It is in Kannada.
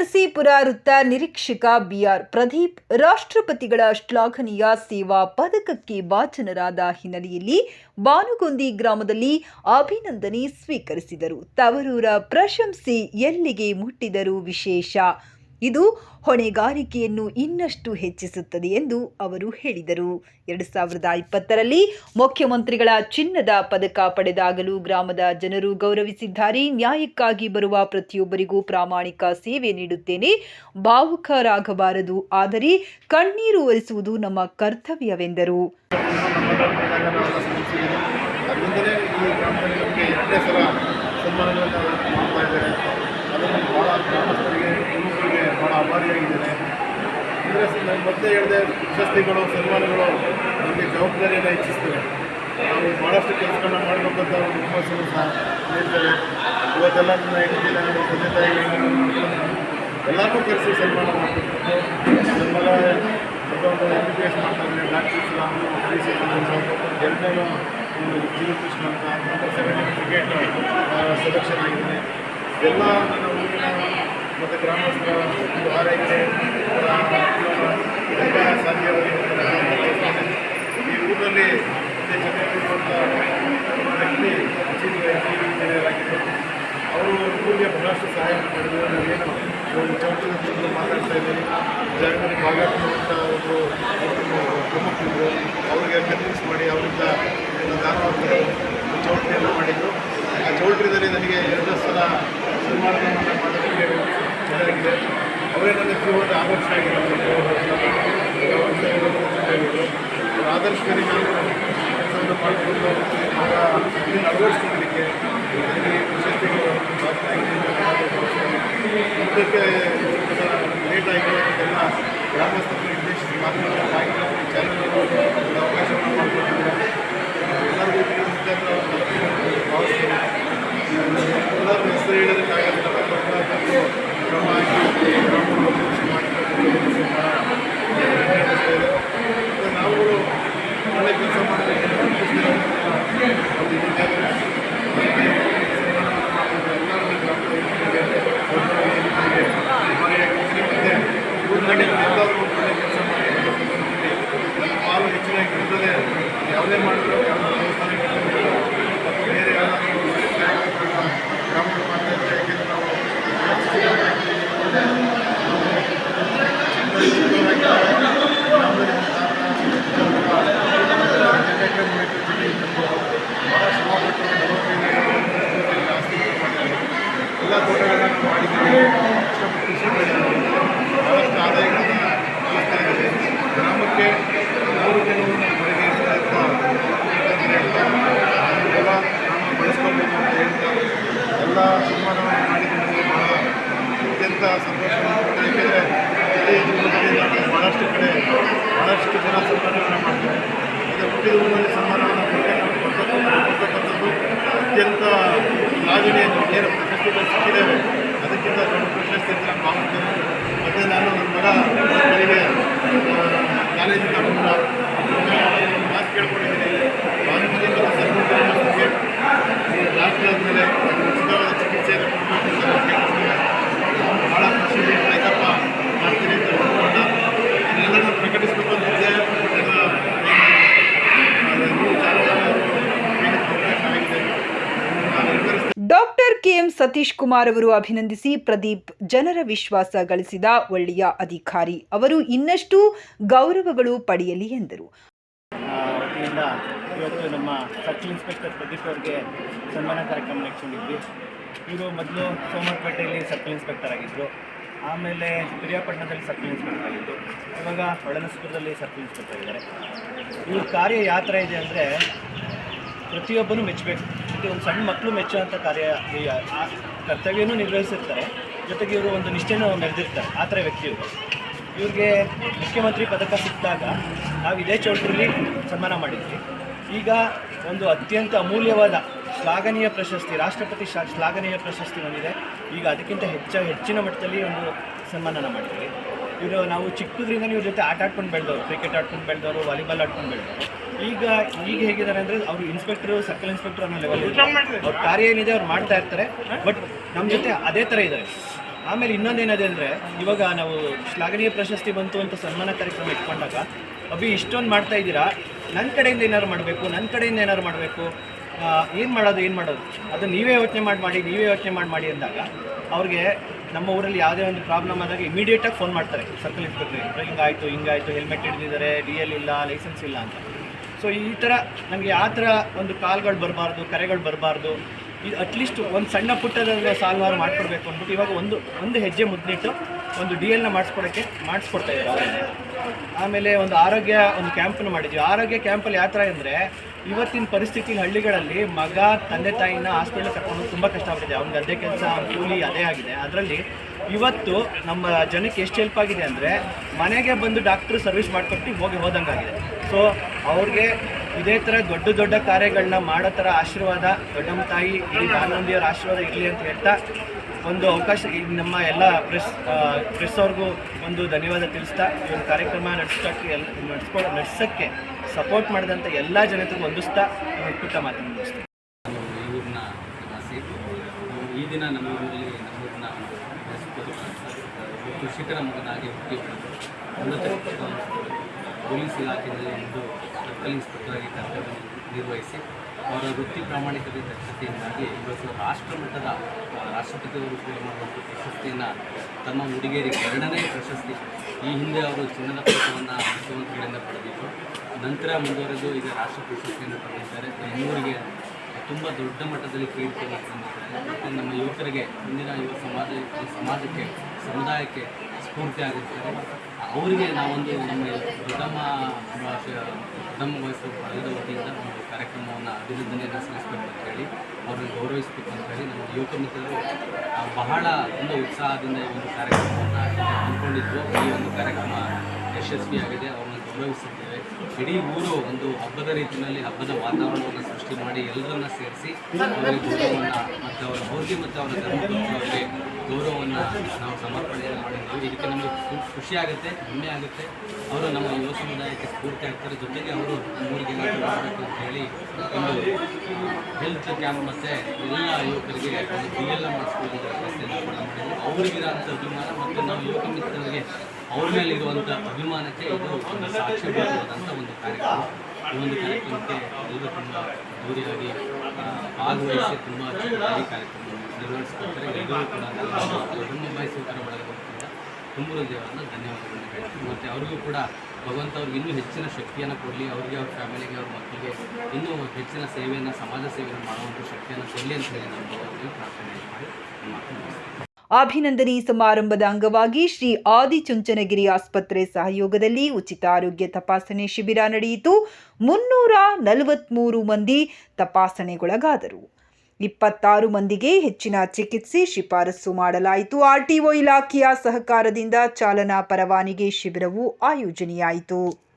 ನರಸೀಪುರ ವೃತ್ತ ನಿರೀಕ್ಷಕ ಬಿಆರ್ ಪ್ರದೀಪ್, ರಾಷ್ಟ್ರಪತಿಗಳ ಶ್ಲಾಘನೀಯ ಸೇವಾ ಪದಕಕ್ಕೆ ಭಾಜನರಾದ ಹಿನ್ನೆಲೆಯಲ್ಲಿ ಬಾನುಗೊಂದಿ ಗ್ರಾಮದಲ್ಲಿ ಅಭಿನಂದನೆ ಸ್ವೀಕರಿಸಿದರು. ತವರೂರ ಪ್ರಶಂಸೆ ಎಲ್ಲಿಗೆ ಮುಟ್ಟಿದರು ವಿಶೇಷ. ಇದು ಹೊಣೆಗಾರಿಕೆಯನ್ನು ಇನ್ನಷ್ಟು ಹೆಚ್ಚಿಸುತ್ತದೆ ಎಂದು ಅವರು ಹೇಳಿದರು. ಎರಡು ಸಾವಿರದ ಇಪ್ಪತ್ತರಲ್ಲಿ ಮುಖ್ಯಮಂತ್ರಿಗಳ ಚಿನ್ನದ ಪದಕ ಪಡೆದಾಗಲೂ ಗ್ರಾಮದ ಜನರು ಗೌರವಿಸಿದ್ದಾರೆ. ನ್ಯಾಯಕ್ಕಾಗಿ ಬರುವ ಪ್ರತಿಯೊಬ್ಬರಿಗೂ ಪ್ರಾಮಾಣಿಕ ಸೇವೆ ನೀಡುತ್ತೇನೆ. ಭಾವುಕರಾಗಬಾರದು ಆದರೆ ಕಣ್ಣೀರು ಒರೆಸುವುದು ನಮ್ಮ ಕರ್ತವ್ಯವೆಂದರು ಸನ್ಮಾನಗಳನ್ನು ಮಾಡ್ತಾ ಇದ್ದಾರೆ ಅದನ್ನು ಭಾಳ ಗ್ರಾಮಸ್ಥರಿಗೆ ಯುವಕರಿಗೆ ಭಾಳ ಆಭಾರಿಯಾಗಿದ್ದೇನೆ ಅಂದರೆ ನಾನು ಮೊದಲೇ ಹೇಳಿದೆ ಪ್ರಶಸ್ತಿಗಳು, ಸನ್ಮಾನಗಳು ನಮಗೆ ಜವಾಬ್ದಾರಿಯನ್ನು ಹೆಚ್ಚಿಸ್ತವೆ ನಾವು ಭಾಳಷ್ಟು ಕೆಲಸಗಳನ್ನ ಮಾಡಬೇಕಂತ ಒಂದು ಹುಮ್ಮಸ್ಸನ್ನು ಸಹ ನೀಡ್ತೇವೆ. ಇವತ್ತೆಲ್ಲ ನನ್ನ ಹೆಂಡತಿ, ನನ್ನ ತಂದೆ ತಾಯಿಗಳನ್ನು ಎಲ್ಲರೂ ಕರೆಸಿ ಸನ್ಮಾನ ಮಾಡಬೇಕು ನನ್ನ ಮಗ M B B S doctor Jeevakrishna ಅಂತ ಕ್ರಿಕೆಟ್ ಸೆಲೆಕ್ಷನ್ ಆಗಿದೆ. ಎಲ್ಲ ನನ್ನ ಮತ್ತು ಗ್ರಾಮಸ್ಥರ ಒಂದು ಆರೈಕೆ ಎಲ್ಲ ಸಾಧ್ಯವಾಗಿ ಈ ಊರಲ್ಲಿ ವ್ಯಕ್ತಿ ಇಂಜಿನಿಯರ್ ಅವರು ಊರಿಗೆ ಬಹಳಷ್ಟು ಸಹಾಯ ಮಾಡಿದ್ರು. ಚೌಕದಲ್ಲಿ ಮಾತಾಡ್ತಾ ಇದ್ದೀವಿ. ಜಾಗದಲ್ಲಿ ಭಾಗವಹಿಸುವಂಥ ಒಂದು ಪ್ರಮುಖರು. ಅವರಿಗೆ ಕನ್ವಿನ್ಸ್ ಮಾಡಿ ಅವರಿಂದ ಚೌಟ್ರಿಯನ್ನು ಮಾಡಿದ್ರು. ಆ ಚೌಟ್ರಿಯಲ್ಲಿ ನನಗೆ ಎರಡು ಸಲ ಸನ್ಮಾನವನ್ನು ಚೆನ್ನಾಗಿದೆ ಅವರೇ ನನ್ನ ಜೀವನದ ಆದರ್ಶ ನಾನು ಕೆಲಸವನ್ನು ಮಾಡಿಕೊಂಡು ಆಗ ಇದನ್ನು ಯಾವುದೇ ಮಾಡಿದ್ರು ಯಾವುದೇ ದೇವಸ್ಥಾನಕ್ಕೆ ಹೋದ್ರು ಅಥವಾ ಬೇರೆ ಯಾವ್ದಾದ್ರು ಗ್ರಾಮ ಪಂಚಾಯತ್ ಯಾಕೆಂದ್ರೆ ನಾವು ಭಾಳ ಶ್ರಮಪಟ್ಟು ಎಲ್ಲ ತೋಟಗಳನ್ನು ಮಾಡಿದ್ದೀವಿ ಕಷ್ಟಪಟ್ಟು ಕೃಷಿ ಮಾಡಿದ್ದೀವಿ ಭಾಳಷ್ಟು ಆದಾಯಗಳನ್ನು ಗಳಿಸ್ತಾ ಇದ್ದೀವಿ ಗ್ರಾಮಕ್ಕೆ ಮೂರು ಜನವನ್ನು ಪರಿಗಣಿಸ್ತಾ ಎಲ್ಲ ಗ್ರಾಮ ಬಳಸ್ಕೊಳ್ಬೇಕು ಅಂತ ಹೇಳ್ತಾ ಎಲ್ಲ ಸನ್ಮಾನವನ್ನು ಮಾಡಿದ್ದು ಭಾಳ ಅತ್ಯಂತ ಸಂತೋಷವನ್ನು ಏಕೆಂದರೆ ಇಡೀ ಜೀವನದಲ್ಲಿ ನಾವು ಭಾಳಷ್ಟು ಕಡೆ ಭಾಳಷ್ಟು ಜನ ಸನ್ಮಾನವನ್ನು ಮಾಡ್ತಾರೆ ಅದೇ ಹುಟ್ಟಿದ ಊರಿನಲ್ಲಿ ಸನ್ಮಾನವನ್ನು ಕೊಡ್ತಕ್ಕಂಥದ್ದು ಅತ್ಯಂತ ಲಾಗಣೆಯನ್ನು ಏನು ಪ್ರಶಸ್ತಿಗಳು ಸಿಕ್ಕಿದ್ದೇವೆ ಅದಕ್ಕಿಂತ ದೊಡ್ಡ ಪ್ರಶಸ್ತಿ ಅಂತ ನಾನು ಭಾವಿಸ್ತೇನೆ. ಮತ್ತು ನಾನು ನನ್ನ ಮಗ ಡಾಕ್ಟರ್ ಕೆಎಂ ಸತೀಶ್ ಕುಮಾರ್ ಅವರು ಅಭಿನಂದಿಸಿ ಪ್ರದೀಪ್ ಜನರ ವಿಶ್ವಾಸ ಗಳಿಸಿದ ಒಳ್ಳೆಯ ಅಧಿಕಾರಿ. ಅವರು ಇನ್ನಷ್ಟು ಗೌರವಗಳು ಪಡೆಯಲಿ ಎಂದರು. ಇವತ್ತು ನಮ್ಮ ಸರ್ಕಲ್ ಇನ್ಸ್ಪೆಕ್ಟರ್ ಪ್ರದೀಪ್ ಅವರಿಗೆ ಸನ್ಮಾನ ಕಾರ್ಯಕ್ರಮ ನಡೆಸ್ಕೊಂಡಿದ್ವಿ. ಇವರು ಮೊದಲು ಸೋಮವಾರಪೇಟೆಯಲ್ಲಿ ಸರ್ಕಲ್ ಇನ್ಸ್ಪೆಕ್ಟರ್ ಆಗಿದ್ದರು ಆಮೇಲೆ ಪಿರಿಯಾಪಟ್ಟಣದಲ್ಲಿ ಸರ್ಕಲ್ ಇನ್ಸ್ಪೆಕ್ಟರ್ ಆಗಿದ್ದು ಇವಾಗ ಹೊಳೆನಸ್ಪುರದಲ್ಲಿ ಸರ್ಕಲ್ ಇನ್ಸ್ಪೆಕ್ಟರ್ ಇದ್ದಾರೆ. ಈ ಕಾರ್ಯ ಯಾವ ಥರ ಇದೆ ಅಂದರೆ ಪ್ರತಿಯೊಬ್ಬರೂ ಮೆಚ್ಚಬೇಕು. ಜೊತೆ ಒಂದು ಸಣ್ಣ ಮಕ್ಕಳು ಮೆಚ್ಚುವಂಥ ಕಾರ್ಯ ಕರ್ತವ್ಯನೂ ನಿರ್ವಹಿಸಿರ್ತಾರೆ. ಜೊತೆಗೆ ಇವರು ಒಂದು ನಿಷ್ಠೆನೂ ಮೆರೆದಿರ್ತಾರೆ. ಆ ಥರ ವ್ಯಕ್ತಿಯವರು ಇವ್ರಿಗೆ ಮುಖ್ಯಮಂತ್ರಿ ಪದಕ ಸಿಕ್ಕಿದಾಗ ನಾವು ಇದೇ ಚೌಟ್ರಲ್ಲಿ ಸನ್ಮಾನ ಮಾಡಿದ್ವಿ. ಈಗ ಒಂದು ಅತ್ಯಂತ ಅಮೂಲ್ಯವಾದ ಶ್ಲಾಘನೀಯ ಪ್ರಶಸ್ತಿ, ರಾಷ್ಟ್ರಪತಿ ಶಾ ಶ್ಲಾಘನೀಯ ಪ್ರಶಸ್ತಿ ಬಂದಿದೆ. ಈಗ ಅದಕ್ಕಿಂತ ಹೆಚ್ಚ, ಹೆಚ್ಚಿನ ಮಟ್ಟದಲ್ಲಿ ಒಂದು ಸನ್ಮಾನನ ಮಾಡಿದ್ವಿ. ಇವರು ನಾವು ಚಿಕ್ಕದ್ರಿಂದ ಇವ್ರ ಜೊತೆ ಆಟ ಆಡ್ಕೊಂಡು ಬೆಳೆದವರು, ಕ್ರಿಕೆಟ್ ಆಡ್ಕೊಂಡು ಬೆಳೆದವರು, ವಾಲಿಬಾಲ್ ಆಡ್ಕೊಂಡು ಬೆಳೆದವರು. ಈಗ ಈಗ ಹೇಗಿದ್ದಾರೆ ಅಂದರೆ ಅವರು ಇನ್ಸ್ಪೆಕ್ಟರ್ ಸರ್ಕಲ್ ಇನ್ಸ್ಪೆಕ್ಟರ್ ಅನ್ನೋ ಲೆವೆಲ್ ಅವ್ರ ಕಾರ್ಯ ಏನಿದೆ ಅವ್ರು ಮಾಡ್ತಾ ಇರ್ತಾರೆ ಬಟ್ ನಮ್ಮ ಜೊತೆ ಅದೇ ಥರ ಇದ್ದಾರೆ. ಆಮೇಲೆ ಇನ್ನೊಂದೇನದೆ ಅಂದರೆ ಇವಾಗ ನಾವು ಶ್ಲಾಘನೀಯ ಪ್ರಶಸ್ತಿ ಬಂತು ಅಂತ ಸನ್ಮಾನ ಕಾರ್ಯಕ್ರಮ ಇಟ್ಕೊಂಡಾಗ ಅಭಿ ಇಷ್ಟೊಂದು ಮಾಡ್ತಾ ಇದ್ದೀರಾ? ನನ್ನ ಕಡೆಯಿಂದ ಏನಾದ್ರು ಮಾಡಬೇಕು? ನನ್ನ ಕಡೆಯಿಂದ ಏನಾದ್ರು ಮಾಡಬೇಕು? ಏನು ಮಾಡೋದು ಏನು ಮಾಡೋದು? ಅದು ನೀವೇ ಯೋಚನೆ ಮಾಡಿ ಮಾಡಿ ನೀವೇ ಯೋಚನೆ ಮಾಡಿ ಮಾಡಿ ಅಂದಾಗ ಅವ್ರಿಗೆ ನಮ್ಮ ಊರಲ್ಲಿ ಯಾವುದೇ ಒಂದು ಪ್ರಾಬ್ಲಮ್ ಆದಾಗ ಇಮಿಡಿಯೇಟಾಗಿ ಫೋನ್ ಮಾಡ್ತಾರೆ. ಸರ್ಕಲ್ ಇನ್ಸ್ಪೆಕ್ಟ್ರಿಗೆ ಹಿಂಗಾಯಿತು ಹಿಂಗಾಯಿತು ಹೆಲ್ಮೆಟ್ ಹಿಡಿದಿದ್ದಾರೆ ಡಿ ಎಲ್ ಇಲ್ಲ ಲೈಸೆನ್ಸ್ ಇಲ್ಲ ಅಂತ. ಸೊ ಈ ಥರ ನಮಗೆ ಆ ಥರ ಒಂದು ಕಾಲ್ಗಳು ಬರಬಾರ್ದು, ಕರೆಗಳು ಬರಬಾರ್ದು. ಇದು ಅಟ್ಲೀಸ್ಟ್ ಒಂದು ಸಣ್ಣ ಪುಟ್ಟದ ಸಾಲ್ವಾರು ಮಾಡಿಕೊಡ್ಬೇಕು ಅಂದ್ಬಿಟ್ಟು ಇವಾಗ ಒಂದು ಒಂದು ಹೆಜ್ಜೆ ಮುದ್ದಿಟ್ಟು ಒಂದು ಡಿ ಎಲ್ನ ಮಾಡಿಸ್ಕೊಡೋಕ್ಕೆ, ಮಾಡಿಸ್ಕೊಡ್ತಾ ಇದ್ದಾರೆ. ಆಮೇಲೆ ಒಂದು ಆರೋಗ್ಯ ಒಂದು ಕ್ಯಾಂಪನ್ನು ಮಾಡಿದ್ವಿ. ಆರೋಗ್ಯ ಕ್ಯಾಂಪಲ್ಲಿ ಯಾವ ಥರ ಅಂದರೆ, ಇವತ್ತಿನ ಪರಿಸ್ಥಿತಿ ಹಳ್ಳಿಗಳಲ್ಲಿ ಮಗ, ತಂದೆ, ತಾಯಿನ ಹಾಸ್ಪಿಟ್ಲಿಗೆ ಕರ್ಕೊಂಡು ತುಂಬ ಕಷ್ಟ ಆಗ್ತಿದೆ ಅವ್ನ ಗದ್ದೆ ಕೆಲಸ ಕೂಲಿ ಅದೇ ಆಗಿದೆ. ಅದರಲ್ಲಿ ಇವತ್ತು ನಮ್ಮ ಜನಕ್ಕೆ ಎಷ್ಟು ಹೆಲ್ಪ್ ಆಗಿದೆ ಅಂದರೆ, ಮನೆಗೆ ಬಂದು ಡಾಕ್ಟ್ರು ಸರ್ವಿಸ್ ಮಾಡಿಕೊಟ್ಟು ಹೋಗಿ ಹೋದಂಗಾಗಿದೆ. ಸೊ ಅವ್ರಿಗೆ ಇದೇ ಥರ ದೊಡ್ಡ ದೊಡ್ಡ ಕಾರ್ಯಗಳನ್ನ ಮಾಡೋ ಥರ ಆಶೀರ್ವಾದ ದೊಡ್ಡಮ್ಮ ತಾಯಿ ಈ ಆನಂದಿಯವ್ರ ಆಶೀರ್ವಾದ ಇರಲಿ ಅಂತ ಹೇಳ್ತಾ ಒಂದು ಅವಕಾಶ ನಮ್ಮ ಎಲ್ಲ ಪ್ರೆಸ್ ಪ್ರೆಸ್ ಅವ್ರಿಗೂ ಒಂದು ಧನ್ಯವಾದ ತಿಳಿಸ್ತಾ ಈ ಒಂದು ಕಾರ್ಯಕ್ರಮ ನಡೆಸೋಕ್ಕೆ ಎಲ್ಲ, ನಡೆಸ್ಕೊ, ನಡೆಸೋಕ್ಕೆ ಸಪೋರ್ಟ್ ಮಾಡಿದಂಥ ಎಲ್ಲ ಜನತೆಗೂ ಹೊಂದಿಸ್ತಾ ನಾನು ಪುಟ್ಟ ಈ ದಿನ ನಮ್ಮ ಊರಲ್ಲಿ ನಮ್ಮೂರನ್ನ ಕೃಷಿಕರ ಮಗನಾಗಿ ಹುಟ್ಟಿ ಪೊಲೀಸ್ ಇಲಾಖೆಯಲ್ಲಿ ಒಂದು ಸರ್ಕಲ್ ಇನ್ಸ್ಪೆಕ್ಟರ್ ಆಗಿ ಕರ್ತವ್ಯ ನಿರ್ವಹಿಸಿ ಅವರ ವೃತ್ತಿ ಪ್ರಾಮಾಣಿಕತೆ ದಕ್ಷತೆಯಿಂದಾಗಿ ಇವತ್ತು ರಾಷ್ಟ್ರ ಮಟ್ಟದ ರಾಷ್ಟ್ರಪತಿಯವರು ಕೂಡ ಮಾಡುವಂಥ ಪ್ರಶಸ್ತಿಯನ್ನು ತಮ್ಮ ಹುಡುಗಿಯರಿಗೆ ಎರಡನೇ ಪ್ರಶಸ್ತಿ ಈ ಹಿಂದೆ ಅವರು ಚಿನ್ನದ ಪದಕವನ್ನು ಮುಖ್ಯಮಂತ್ರಿಗಳಿಂದ ಪಡೆದಿದ್ದರು ನಂತರ ಮುಂದುವರೆದು ಈಗ ರಾಷ್ಟ್ರ ಪ್ರಶಸ್ತಿಯನ್ನು ಪಡೆದಿದ್ದಾರೆ. ಇನ್ನೂರಿಗೆ ತುಂಬ ದೊಡ್ಡ ಮಟ್ಟದಲ್ಲಿ ಕೀರ್ತಿಯನ್ನು ತಂದಿದ್ದಾರೆ. ಮತ್ತು ನಮ್ಮ ಯುವಕರಿಗೆ, ಇಂದಿನ ಯುವ ಸಮಾಜ ಸಮಾಜಕ್ಕೆ, ಸಮುದಾಯಕ್ಕೆ ಸ್ಫೂರ್ತಿ ಆಗಿರ್ತಾರೆ ಅವರಿಗೆ ನಾವೊಂದು ನಮ್ಮ ಉತ್ತಮ ಭಾಷೆ ಉತ್ತಮ ವಯಸ್ಸು ಬಳಗದ ವತಿಯಿಂದ ಒಂದು ಕಾರ್ಯಕ್ರಮವನ್ನು ಅಭಿನಂದನೆಯನ್ನು ಸಲ್ಲಿಸಬೇಕು ಅಂತ ಹೇಳಿ, ಅವ್ರನ್ನ ಗೌರವಿಸಬೇಕು ಅಂತ ಹೇಳಿ ನಮ್ಮ ಯುವಕ ಮಿತ್ರರು ಬಹಳ ಒಂದು ಉತ್ಸಾಹದಿಂದ ಈ ಒಂದು ಕಾರ್ಯಕ್ರಮವನ್ನು ಅಂದ್ಕೊಂಡಿದ್ದು ಈ ಒಂದು ಕಾರ್ಯಕ್ರಮ ಯಶಸ್ವಿಯಾಗಿದೆ ಅವ್ರನ್ನ ಗೌರವಿಸುತ್ತೇವೆ. ಇಡೀ ಊರು ಒಂದು ಹಬ್ಬದ ರೀತಿಯಲ್ಲಿ ಹಬ್ಬದ ವಾತಾವರಣವನ್ನು ಸೃಷ್ಟಿ ಮಾಡಿ ಎಲ್ಲರನ್ನ ಸೇರಿಸಿ, ಅವರಿಗೆ ಗೌರವವನ್ನು ಮತ್ತು ಅವರ ಹೋಗಿ ಮತ್ತು ಅವರ ಧರ್ಮಕ್ಕೆ ಗೌರವವನ್ನು ನಾವು ಸಮರ್ಪಣೆಯನ್ನು ಮಾಡಿದ್ದೀವಿ. ಇದಕ್ಕೆ ನಮಗೆ ಖುಷಿ ಆಗುತ್ತೆ, ಹೆಮ್ಮೆ ಆಗುತ್ತೆ. ಅವರು ನಮ್ಮ ಯುವ ಸಮುದಾಯಕ್ಕೆ ಸ್ಫೂರ್ತಿ ಆಗ್ತಾರೆ. ಜೊತೆಗೆ ಅವರು ಊರಿಗೆ ಮಾಡಬೇಕು ಅಂತ ಹೇಳಿ ಒಂದು ಹೆಲ್ತ್ ಕ್ಯಾಂಪ್ ಮತ್ತು ಎಲ್ಲ ಯುವಕರಿಗೆ ಬಿ ಎಲ್ ಎಂ ಮಾಡಿಸ್ಕೊಳ್ಳೋದ್ರ ವ್ಯವಸ್ಥೆಯನ್ನು ಕೂಡ ಅವರಿಗಿರೋ ಅಂಥ ಅಭಿಮಾನ ಮತ್ತು ನಾವು ಯುವಕ ಮಿತ್ರರಿಗೆ ಅವ್ರ ಮೇಲೆ ಇರುವಂಥ ಅಭಿಮಾನಕ್ಕೆ ಇದು ಒಂದು ಸಾಕ್ಷ್ಯಭೂತವಾದಂಥ ಒಂದು ಕಾರ್ಯಕ್ರಮ. ಈ ಒಂದು ಕಾರ್ಯಕ್ರಮಕ್ಕೆ ಎಲ್ಲರೂ ತುಂಬ ದೂರಿಯಾಗಿ ಭಾಗವಹಿಸಿ ತುಂಬ ಚೆನ್ನಾಗಿ ಕಾರ್ಯಕ್ರಮವನ್ನು ನಿರ್ವಹಿಸ್ಕೊಳ್ತಾರೆ ಎಲ್ಲರೂ ಕೂಡ ಬಳಗದ ಹೃದಯವನ್ನು ಧನ್ಯವಾದಗಳನ್ನು ಹೇಳ್ತೀನಿ. ಮತ್ತು ಅವ್ರಿಗೂ ಕೂಡ ಭಗವಂತ ಅವ್ರಿಗೆ ಇನ್ನೂ ಹೆಚ್ಚಿನ ಶಕ್ತಿಯನ್ನು ಕೊಡಲಿ. ಅವ್ರಿಗೆ, ಅವ್ರ ಫ್ಯಾಮಿಲಿಗೆ, ಅವ್ರ ಮಕ್ಕಳಿಗೆ ಇನ್ನೂ ಹೆಚ್ಚಿನ ಸೇವೆಯನ್ನು, ಸಮಾಜ ಸೇವೆಯನ್ನು ಮಾಡುವಂಥ ಶಕ್ತಿಯನ್ನು ಕೊಡಲಿ ಅಂತ ಹೇಳಿ ನಾನು ಭಗವಂತನಿಗೆ ಪ್ರಾರ್ಥನೆ ಮಾಡಿ ನನ್ನ ಮಾತು ಮುಗಿಸ್ತೀನಿ. ಅಭಿನಂದನೆ ಸಮಾರಂಭದ ಅಂಗವಾಗಿ ಶ್ರೀ ಆದಿಚುಂಚನಗಿರಿ ಆಸ್ಪತ್ರೆ ಸಹಯೋಗದಲ್ಲಿ ಉಚಿತ ಆರೋಗ್ಯ ತಪಾಸಣೆ ಶಿಬಿರ ನಡೆಯಿತು. ಮುನ್ನೂರ ನಲವತ್ತ್ಮೂರು ಮಂದಿ ತಪಾಸಣೆಗೊಳಗಾದರು. ಇಪ್ಪತ್ತಾರು ಮಂದಿಗೆ ಹೆಚ್ಚಿನ ಚಿಕಿತ್ಸೆ ಶಿಫಾರಸು ಮಾಡಲಾಯಿತು. ಆರ್ಟಿಒ ಇಲಾಖೆಯ ಸಹಕಾರದಿಂದ ಚಾಲನಾ ಪರವಾನಿಗೆ ಶಿಬಿರವು ಆಯೋಜನೆಯಾಯಿತು.